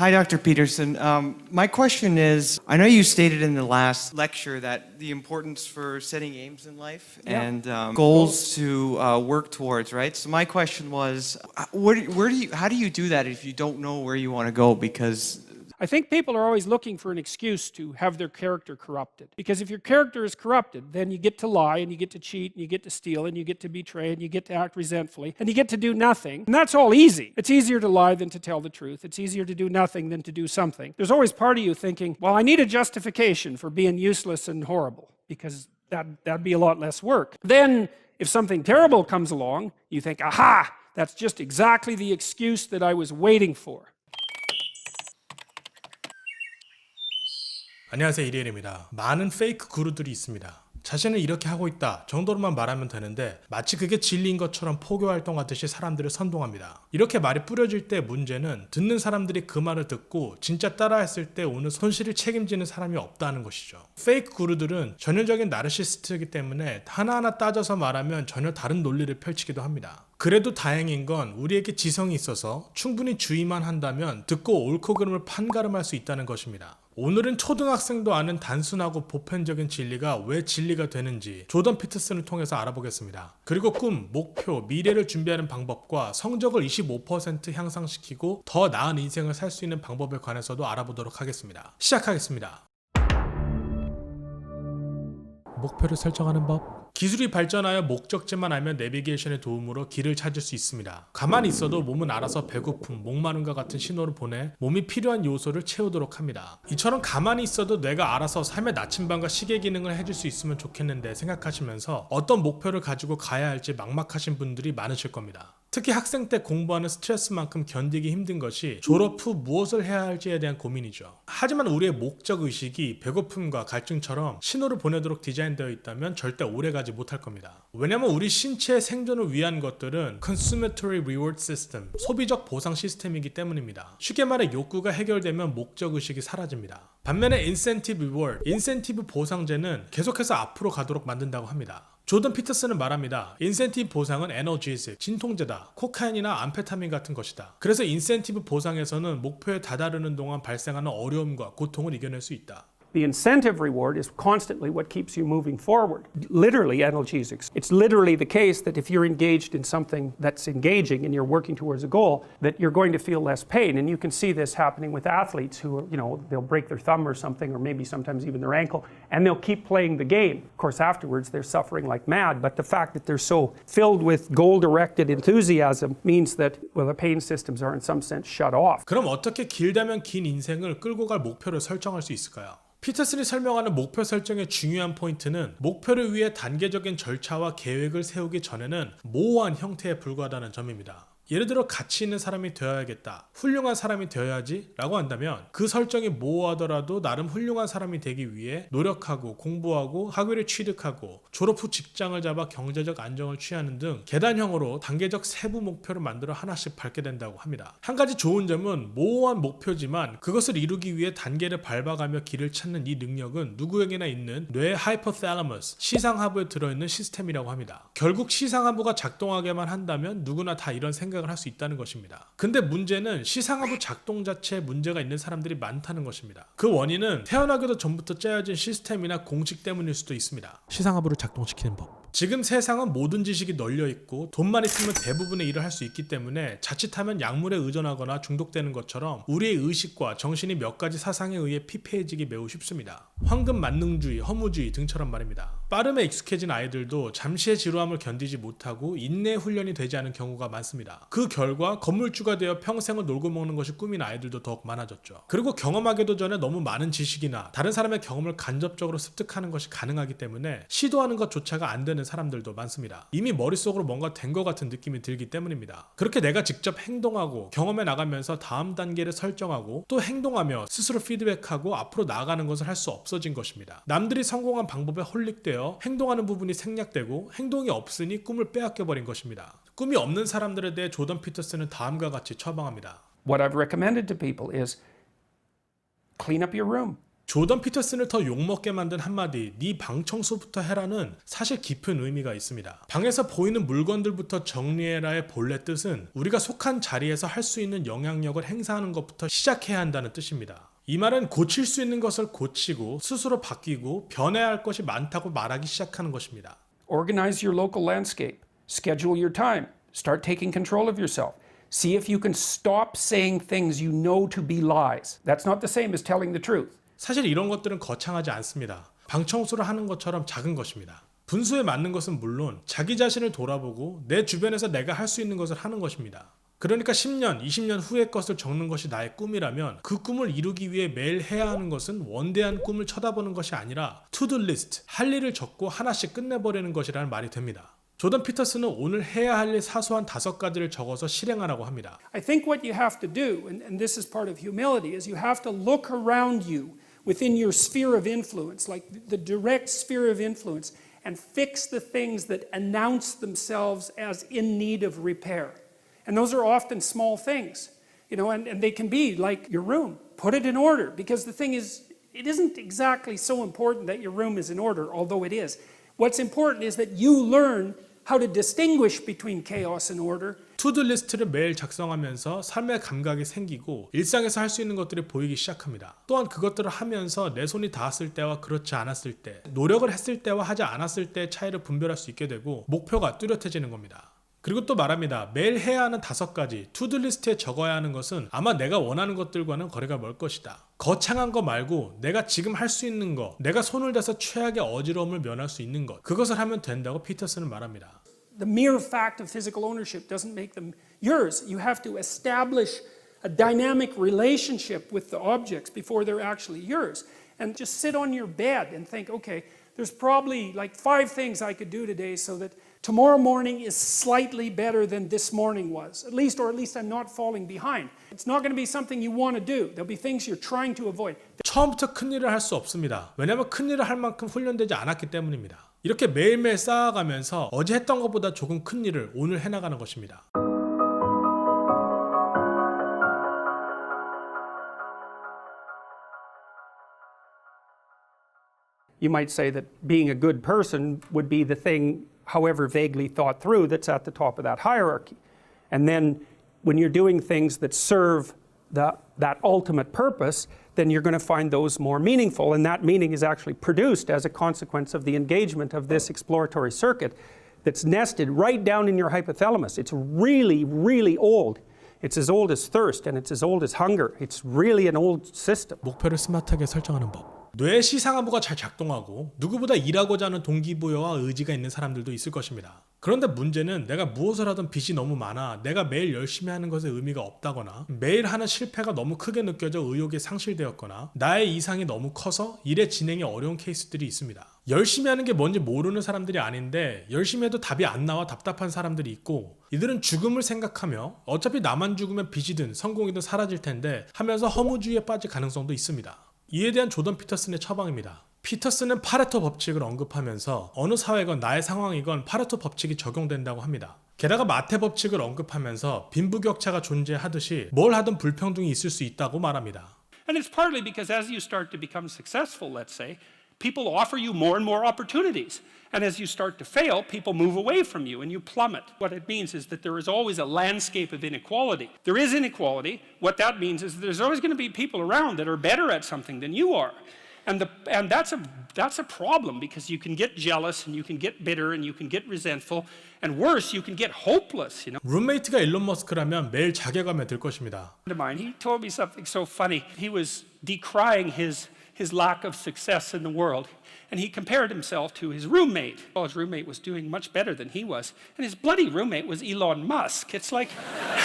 Hi, Dr. Peterson. Um, my question is I know you stated in the last lecture that the importance for setting aims in life Yeah. and um, goals to uh, work towards, right? So my question was, uh, where, where do you, how do you do that if you don't know where you want to go? Because I think people are always looking for an excuse to have their character corrupted. Because if your character is corrupted, then you get to lie and you get to cheat and you get to steal and you get to betray and you get to act resentfully and you get to do nothing. And that's all easy. It's easier to lie than to tell the truth. It's easier to do nothing than to do something. There's always part of you thinking, well, I need a justification for being useless and horrible because that, that'd be a lot less work. Then, if something terrible comes along, you think, aha, that's just exactly the excuse that I was waiting for. 안녕하세요 이리엘입니다. 많은 페이크 구루들이 있습니다. 자신은 이렇게 하고 있다 정도로만 말하면 되는데 마치 그게 진리인 것처럼 포교 활동하듯이 사람들을 선동합니다. 이렇게 말이 뿌려질 때 문제는 듣는 사람들이 그 말을 듣고 진짜 따라했을 때 오는 손실을 책임지는 사람이 없다는 것이죠. 페이크 구루들은 전형적인 나르시스트이기 때문에 하나하나 따져서 말하면 전혀 다른 논리를 펼치기도 합니다. 그래도 다행인 건 우리에게 지성이 있어서 충분히 주의만 한다면 듣고 옳고 그름을 판가름할 수 있다는 것입니다. 오늘은 초등학생도 아는 단순하고 보편적인 진리가 왜 진리가 되는지 조던 피터슨을 통해서 알아보겠습니다. 그리고 꿈, 목표, 미래를 준비하는 방법과 성적을 25% 향상시키고 더 나은 인생을 살 수 있는 방법에 관해서도 알아보도록 하겠습니다. 시작하겠습니다. 목표를 설정하는 법. 기술이 발전하여 목적지만 알면 내비게이션의 도움으로 길을 찾을 수 있습니다. 가만히 있어도 몸은 알아서 배고픔, 목마름과 같은 신호를 보내 몸이 필요한 요소를 채우도록 합니다. 이처럼 가만히 있어도 뇌가 알아서 삶의 나침반과 시계 기능을 해줄 수 있으면 좋겠는데 생각하시면서 어떤 목표를 가지고 가야 할지 막막하신 분들이 많으실 겁니다. 특히 학생 때 공부하는 스트레스만큼 견디기 힘든 것이 졸업 후 무엇을 해야 할지에 대한 고민이죠. 하지만 우리의 목적 의식이 배고픔과 갈증처럼 신호를 보내도록 디자인되어 있다면 절대 오래가지 못할 겁니다. 왜냐면 우리 신체의 생존을 위한 것들은 consummatory reward system, 소비적 보상 시스템이기 때문입니다. 쉽게 말해 욕구가 해결되면 목적 의식이 사라집니다. 반면에 incentive reward, 인센티브 보상제는 계속해서 앞으로 가도록 만든다고 합니다. 조던 피터슨은 말합니다. 인센티브 보상은 에너지즈, 진통제다, 코카인이나 암페타민 같은 것이다. 그래서 인센티브 보상에서는 목표에 다다르는 동안 발생하는 어려움과 고통을 이겨낼 수 있다. The incentive reward is constantly what keeps you moving forward. Literally analgesics. It's literally the case that if you're engaged in something that's engaging and you're working towards a goal, that you're going to feel less pain. And you can see this happening with athletes who, are, you know, they'll break their thumb or something, or maybe sometimes even their ankle, and they'll keep playing the game. Of course, afterwards they're suffering like mad, but the fact that they're so filled with goal directed enthusiasm means that, well, the pain systems are in some sense shut off. 그럼 어떻게 길다면 긴 인생을 끌고 갈 목표를 설정할 수 있을까요? 피터슨이 설명하는 목표 설정의 중요한 포인트는 목표를 위해 단계적인 절차와 계획을 세우기 전에는 모호한 형태에 불과하다는 점입니다. 예를 들어 가치 있는 사람이 되어야겠다. 훌륭한 사람이 되어야지 라고 한다면 그 설정이 모호하더라도 나름 훌륭한 사람이 되기 위해 노력하고 공부하고 학위를 취득하고 졸업 후 직장을 잡아 경제적 안정을 취하는 등 계단형으로 단계적 세부 목표를 만들어 하나씩 밟게 된다고 합니다. 한 가지 좋은 점은 모호한 목표지만 그것을 이루기 위해 단계를 밟아가며 길을 찾는 이 능력은 누구에게나 있는 뇌 하이퍼탈러머스 시상하부에 들어있는 시스템이라고 합니다. 결국 시상하부가 작동하게만 한다면 누구나 다 이런 생각 을 할 수 있다는 것입니다. 근데 문제는 시상하부 작동 자체에 문제가 있는 사람들이 많다는 것입니다. 그 원인은 태어나기도 전부터 짜여진 시스템이나 공식 때문일 수도 있습니다. 시상하부를 작동시키는 법. 지금 세상은 모든 지식이 널려 있고 돈만 있으면 대부분의 일을 할 수 있기 때문에 자칫하면 약물에 의존하거나 중독되는 것처럼 우리의 의식과 정신이 몇 가지 사상에 의해 피폐해지기 매우 쉽습니다. 황금 만능주의, 허무주의 등처럼 말입니다. 빠름에 익숙해진 아이들도 잠시의 지루함을 견디지 못하고 인내 훈련이 되지 않은 경우가 많습니다. 그 결과 건물주가 되어 평생을 놀고 먹는 것이 꿈인 아이들도 더욱 많아졌죠. 그리고 경험하기도 전에 너무 많은 지식이나 다른 사람의 경험을 간접적으로 습득하는 것이 가능하기 때문에 시도하는 것조차가 안 되는 사람들도 많습니다. 이미 머릿속으로 뭔가 된 것 같은 느낌이 들기 때문입니다. 그렇게 내가 직접 행동하고 경험해 나가면서 다음 단계를 설정하고 또 행동하며 스스로 피드백하고 앞으로 나아가는 것을 할 수 없어진 것입니다. 남들이 성공한 방법에 홀릭되어 행동하는 부분이 생략되고 행동이 없으니 꿈을 빼앗겨 버린 것입니다. 꿈이 없는 사람들에 대해 조던 피터슨은 다음과 같이 처방합니다. What I've recommended to people is clean up your room. 조던 피터슨을 더 욕먹게 만든 한마디 네 방 청소부터 해라는 사실 깊은 의미가 있습니다. 방에서 보이는 물건들부터 정리해라의 본래 뜻은 우리가 속한 자리에서 할 수 있는 영향력을 행사하는 것부터 시작해야 한다는 뜻입니다. 이 말은 고칠 수 있는 것을 고치고 스스로 바뀌고 변해야 할 것이 많다고 말하기 시작하는 것입니다. Organize your local landscape. Schedule your time. Start taking control of yourself. See if you can stop saying things you know to be lies. That's not the same as telling the truth. 사실 이런 것들은 거창하지 않습니다. 방 청소를 하는 것처럼 작은 것입니다. 분수에 맞는 것은 물론 자기 자신을 돌아보고 내 주변에서 내가 할 수 있는 것을 하는 것입니다. 그러니까 10년, 20년 후의 것을 적는 것이 나의 꿈이라면 그 꿈을 이루기 위해 매일 해야 하는 것은 원대한 꿈을 쳐다보는 것이 아니라 투두 리스트, 할 일을 적고 하나씩 끝내버리는 것이라는 말이 됩니다. 조던 피터스는 오늘 해야 할 일 사소한 다섯 가지를 적어서 실행하라고 합니다. I think what you have to do, and, and this is part of humility, is you have to look around you within your sphere of influence, like the direct sphere of influence, and fix the things that announce themselves as in need of repair. And those are often small things, you know, and, and they can be like your room. Put it in order, because the thing is, it isn't exactly so important that your room is in order, although it is. What's important is that you learn how to distinguish between chaos and order 투두 리스트를 매일 작성하면서 삶의 감각이 생기고 일상에서 할 수 있는 것들이 보이기 시작합니다. 또한 그것들을 하면서 내 손이 닿았을 때와 그렇지 않았을 때, 노력을 했을 때와 하지 않았을 때의 차이를 분별할 수 있게 되고 목표가 뚜렷해지는 겁니다. 그리고 또 말합니다. 매일 해야 하는 다섯 가지 투두 리스트에 적어야 하는 것은 아마 내가 원하는 것들과는 거리가 멀 것이다. 거창한 거 말고 내가 지금 할 수 있는 거, 내가 손을 대서 최악의 어지러움을 면할 수 있는 것, 그것을 하면 된다고 피터슨은 말합니다. The mere fact of physical ownership doesn't make them yours. You have to establish a dynamic relationship with the objects before they're actually yours. And just sit on your bed and think, okay, there's probably like five things I could do today so that tomorrow morning is slightly better than this morning was. At least, or at least I'm not falling behind. It's not going to be something you want to do. There'll be things you're trying to avoid. 처음부터 큰 일을 할 수 없습니다. 왜냐하면 큰 일을 할 만큼 훈련되지 않았기 때문입니다. 이렇게 매일매일 쌓아가면서 어제 했던 것보다 조금 큰 일을 오늘 해나가는 것입니다. You might say that being a good person would be the thing, however vaguely thought through, that's at the top of that hierarchy. And then when you're doing things that serve the, that ultimate purpose, then you're going to find those more meaningful. And that meaning is actually produced as a consequence of the engagement of this exploratory circuit that's nested right down in your hypothalamus. It's really, really old. It's as old as thirst and it's as old as hunger. It's really an old system. 목표를 스마트하게 설정하는 법. 뇌의 시상하부가 잘 작동하고 누구보다 일하고자 하는 동기부여와 의지가 있는 사람들도 있을 것입니다. 그런데 문제는 내가 무엇을 하든 빚이 너무 많아 내가 매일 열심히 하는 것에 의미가 없다거나 매일 하는 실패가 너무 크게 느껴져 의욕이 상실되었거나 나의 이상이 너무 커서 일의 진행이 어려운 케이스들이 있습니다. 열심히 하는 게 뭔지 모르는 사람들이 아닌데 열심히 해도 답이 안 나와 답답한 사람들이 있고 이들은 죽음을 생각하며 어차피 나만 죽으면 빚이든 성공이든 사라질 텐데 하면서 허무주의에 빠질 가능성도 있습니다. 이에 대한 조던 피터슨의 처방입니다. 피터슨은 파레토 법칙을 언급하면서 어느 사회건 나의 상황이건 파레토 법칙이 적용된다고 합니다. 게다가 마태 법칙을 언급하면서 빈부격차가 존재하듯이 뭘 하든 불평등이 있을 수 있다고 말합니다. And it's partly because as you start to become successful, let's say, people offer you more and more opportunities. And as you start to fail, people move away from you and you plummet. What it means is that there is always a landscape of inequality. There is inequality. What that means is there's always going to be people around that are better at something than you are. And, the, and that's, a, that's a problem because you can get jealous and you can get bitter and you can get resentful. And worse, you can get hopeless, you know. 룸메이트가 일론 머스크라면 매일 자괴감에 들 것입니다. friend of mine, he told me something so funny. He was decrying his, his lack of success in the world. And he compared himself to his roommate. Well, his roommate was doing much better than he was. And his bloody roommate was Elon Musk. It's like,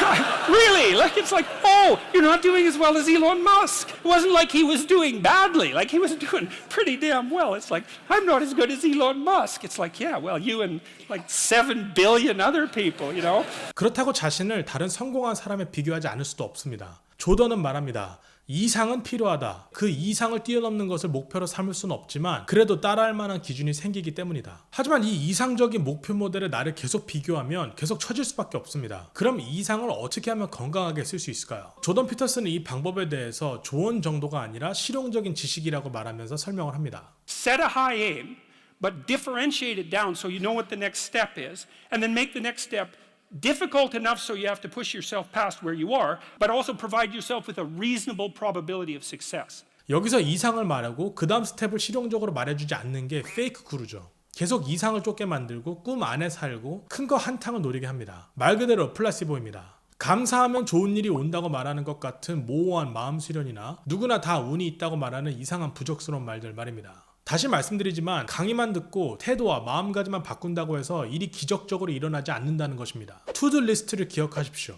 really? Like, it's like, oh, you're not doing as well as Elon Musk. It wasn't like he was doing badly. Like, he was doing pretty damn well. It's like, I'm not as good as Elon Musk. It's like, yeah, well, you and like 7 billion other people, you know? 그렇다고 자신을 다른 성공한 사람에 비교하지 않을 수도 없습니다. 조던은 말합니다. 이상은 필요하다. 그 이상을 뛰어넘는 것을 목표로 삼을 수는 없지만 그래도 따라할 만한 기준이 생기기 때문이다. 하지만 이 이상적인 목표 모델에 나를 계속 비교하면 계속 처질 수밖에 없습니다. 그럼 이 이상을 어떻게 하면 건강하게 쓸 수 있을까요? 조던 피터슨은 이 방법에 대해서 조언 정도가 아니라 실용적인 지식이라고 말하면서 설명을 합니다. Set a high aim, but differentiate it down so you know what the next step is, and then make the next step difficult enough so you have to push yourself past where you are, but also provide yourself with a reasonable probability of success. 여기서 이상을 말하고 그 다음 스텝을 실용적으로 말해주지 않는 게 페이크 구루죠. 계속 이상을 쫓게 만들고 꿈 안에 살고 큰 거 한탕을 노리게 합니다. 말 그대로 플라시보입니다. 감사하면 좋은 일이 온다고 말하는 것 같은 모호한 마음 수련이나 누구나 다 운이 있다고 말하는 이상한 부적스러운 말들 말입니다. 다시 말씀드리지만 강의만 듣고 태도와 마음가짐만 바꾼다고 해서 일이 기적적으로 일어나지 않는다는 것입니다. 투두 리스트를 기억하십시오.